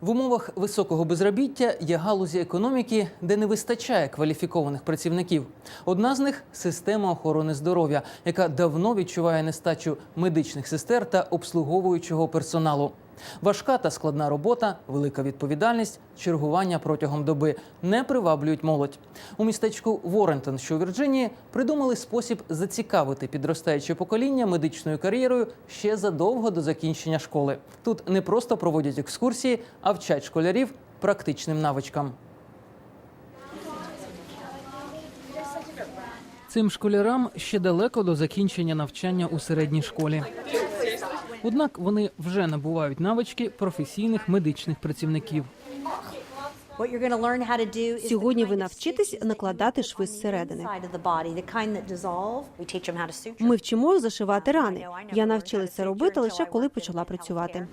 В умовах високого безробіття є галузі економіки, де не вистачає кваліфікованих працівників. Одна з них система охорони здоров'я, яка давно відчуває нестачу медичних сестер та обслуговуючого персоналу. Важка та складна робота, велика відповідальність, чергування протягом доби не приваблюють молодь. У містечку Ворентон, що у Вірджинії, придумали спосіб зацікавити підростаюче покоління медичною кар'єрою ще задовго до закінчення школи. Тут не просто проводять екскурсії, а вчать школярів практичним навичкам. Цим школярам ще далеко до закінчення навчання у середній школі. Однак вони вже набувають навички професійних медичних працівників. Сьогодні ви навчитесь накладати шви зсередини. Ми вчимо зашивати рани. Я навчилась це робити лише коли почала працювати.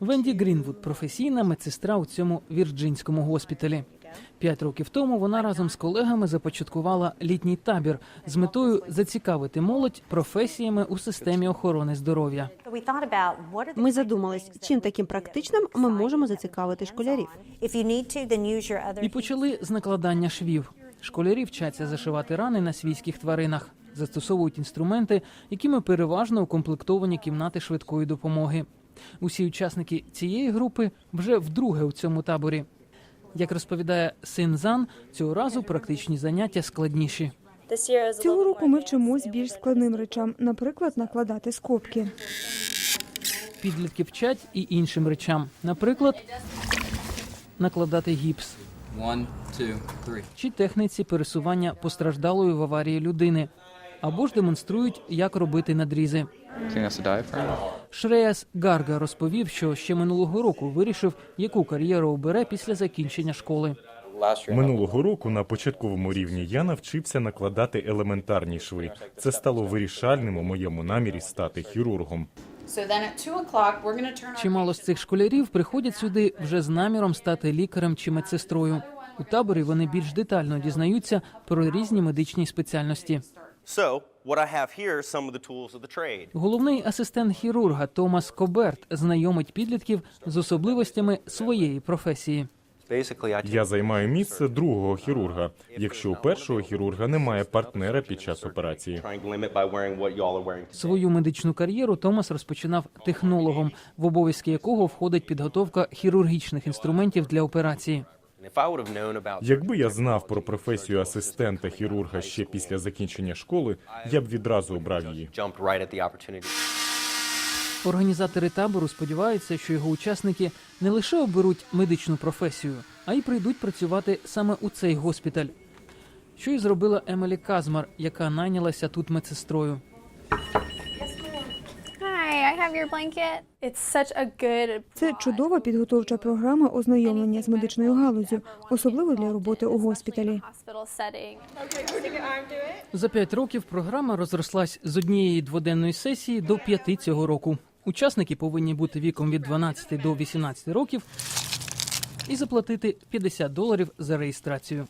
Венді Грінвуд професійна медсестра у цьому вірджинському госпіталі. П'ять років тому вона разом з колегами започаткувала літній табір з метою зацікавити молодь професіями у системі охорони здоров'я. Ми задумались, чим таким практичним ми можемо зацікавити школярів. І почали з накладання швів. Школярі вчаться зашивати рани на свійських тваринах, застосовують інструменти, якими переважно укомплектовані кімнати швидкої допомоги. Усі учасники цієї групи вже вдруге у цьому таборі. Як розповідає син Зан, цього разу практичні заняття складніші. Цього року ми вчимось більш складним речам, наприклад, накладати скобки. Підлітки вчать і іншим речам, наприклад, накладати гіпс One, two, three. чи техніці пересування постраждалої в аварії людини, або ж демонструють, як робити надрізи. Шреяс Гарга розповів, що ще минулого року вирішив, яку кар'єру обере після закінчення школи. Минулого року на початковому рівні я навчився накладати елементарні шви. Це стало вирішальним у моєму намірі стати хірургом. Чимало з цих школярів приходять сюди вже з наміром стати лікарем чи медсестрою. У таборі вони більш детально дізнаються про різні медичні спеціальності. So, what I have here are some of the tools of the trade. Головний асистент хірурга Томас Коберт знайомить підлітків з особливостями своєї професії. Я займаю місце другого хірурга, якщо у першого хірурга немає партнера під час операції. Свою медичну кар'єру Томас розпочинав технологом, в обов'язки якого входить підготовка хірургічних інструментів для операції. And if I would have known about Якби я знав про професію асистента хірурга ще після закінчення школи, я б відразу обрав її. Організатори табору сподіваються, що його учасники не лише оберуть медичну професію, а й прийдуть працювати саме у цей госпіталь. Що й зробила Емелі Казмар, яка найнялася тут медсестрою. I have your blanket. It's such a good. Це чудова підготовча програма ознайомлення з медичною галузю, особливо для роботи у госпіталі. Hospital setting. За п'ять років програма розрослась з однієї дводенної сесії до п'яти цього року. Учасники повинні бути віком від 12 до 18 років і заплатити 50 доларів за реєстрацію.